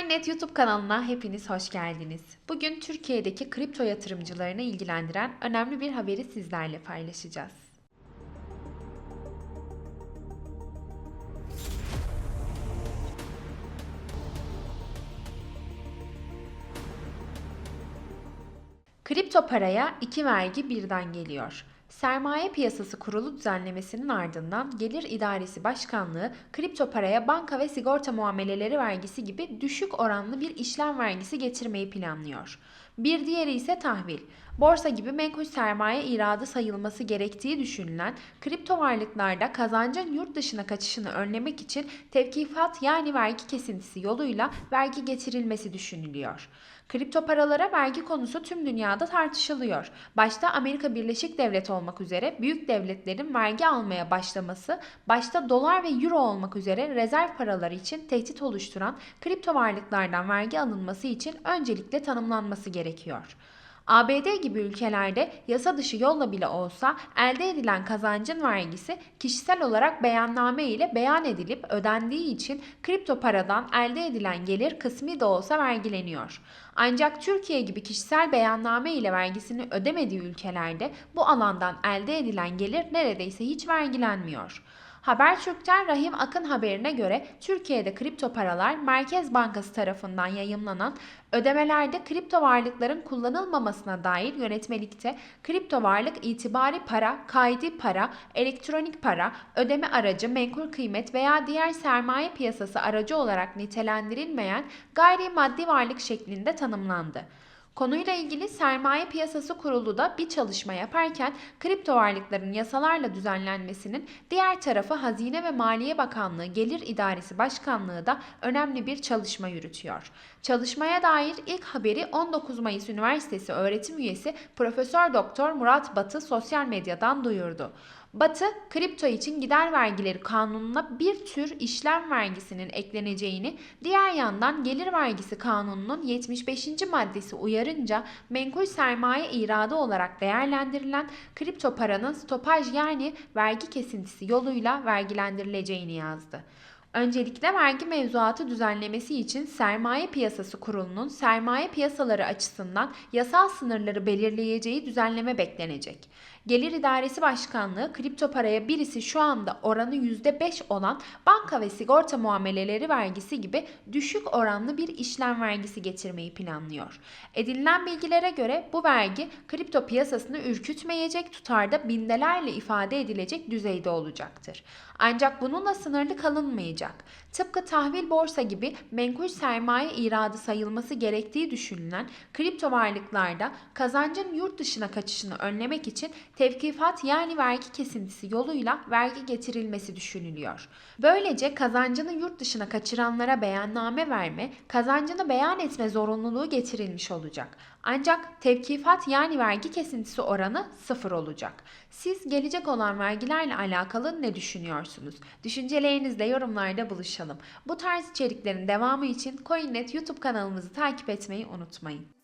Coinnet YouTube kanalına hepiniz hoş geldiniz. Bugün Türkiye'deki kripto yatırımcılarını ilgilendiren önemli bir haberi sizlerle paylaşacağız. Kripto paraya iki vergi birden geliyor. Sermaye Piyasası Kurulu düzenlemesinin ardından Gelir İdaresi Başkanlığı kripto paraya banka ve sigorta muameleleri vergisi gibi düşük oranlı bir işlem vergisi getirmeyi planlıyor. Bir diğeri ise tahvil. Borsa gibi menkul sermaye iradı sayılması gerektiği düşünülen kripto varlıklarda kazancın yurt dışına kaçışını önlemek için tevkifat yani vergi kesintisi yoluyla vergi getirilmesi düşünülüyor. Kripto paralara vergi konusu tüm dünyada tartışılıyor. Başta Amerika Birleşik Devletleri olmak üzere büyük devletlerin vergi almaya başlaması, başta dolar ve euro olmak üzere rezerv paraları için tehdit oluşturan kripto varlıklardan vergi alınması için öncelikle tanımlanması gerekiyor. ABD gibi ülkelerde yasa dışı yolla bile olsa elde edilen kazancın vergisi kişisel olarak beyanname ile beyan edilip ödendiği için kripto paradan elde edilen gelir kısmi de olsa vergileniyor. Ancak Türkiye gibi kişisel beyanname ile vergisini ödemediği ülkelerde bu alandan elde edilen gelir neredeyse hiç vergilenmiyor. Habertürk'ten Rahim Akın haberine göre Türkiye'de kripto paralar Merkez Bankası tarafından yayımlanan ödemelerde kripto varlıkların kullanılmamasına dair yönetmelikte kripto varlık itibari para, kaydi para, elektronik para, ödeme aracı, menkul kıymet veya diğer sermaye piyasası aracı olarak nitelendirilmeyen gayri maddi varlık şeklinde tanımlandı. Konuyla ilgili Sermaye Piyasası Kurulu da bir çalışma yaparken kripto varlıkların yasalarla düzenlenmesinin diğer tarafı Hazine ve Maliye Bakanlığı Gelir İdaresi Başkanlığı da önemli bir çalışma yürütüyor. Çalışmaya dair ilk haberi 19 Mayıs Üniversitesi öğretim üyesi Profesör Doktor Murat Batı sosyal medyadan duyurdu. Batı, kripto için gider vergileri kanununa bir tür işlem vergisinin ekleneceğini, diğer yandan gelir vergisi kanununun 75. maddesi uyarınca menkul sermaye iradı olarak değerlendirilen kripto paranın stopaj yani vergi kesintisi yoluyla vergilendirileceğini yazdı. Öncelikle vergi mevzuatı düzenlemesi için Sermaye Piyasası Kurulu'nun sermaye piyasaları açısından yasal sınırları belirleyeceği düzenleme beklenecek. Gelir İdaresi Başkanlığı kripto paraya birisi şu anda oranı %5 olan banka ve sigorta muameleleri vergisi gibi düşük oranlı bir işlem vergisi getirmeyi planlıyor. Edinilen bilgilere göre bu vergi kripto piyasasını ürkütmeyecek tutarda bindelerle ifade edilecek düzeyde olacaktır. Ancak bununla sınırlı kalınmayacak. Tıpkı tahvil borsa gibi menkul sermaye iradı sayılması gerektiği düşünülen kripto varlıklarda kazancın yurt dışına kaçışını önlemek için tevkifat yani vergi kesintisi yoluyla vergi getirilmesi düşünülüyor. Böylece kazancını yurt dışına kaçıranlara beyanname verme, kazancını beyan etme zorunluluğu getirilmiş olacak. Ancak tevkifat yani vergi kesintisi oranı sıfır olacak. Siz gelecek olan vergilerle alakalı ne düşünüyorsunuz? Düşüncelerinizle yorumlarda buluşalım. Bu tarz içeriklerin devamı için CoinNet YouTube kanalımızı takip etmeyi unutmayın.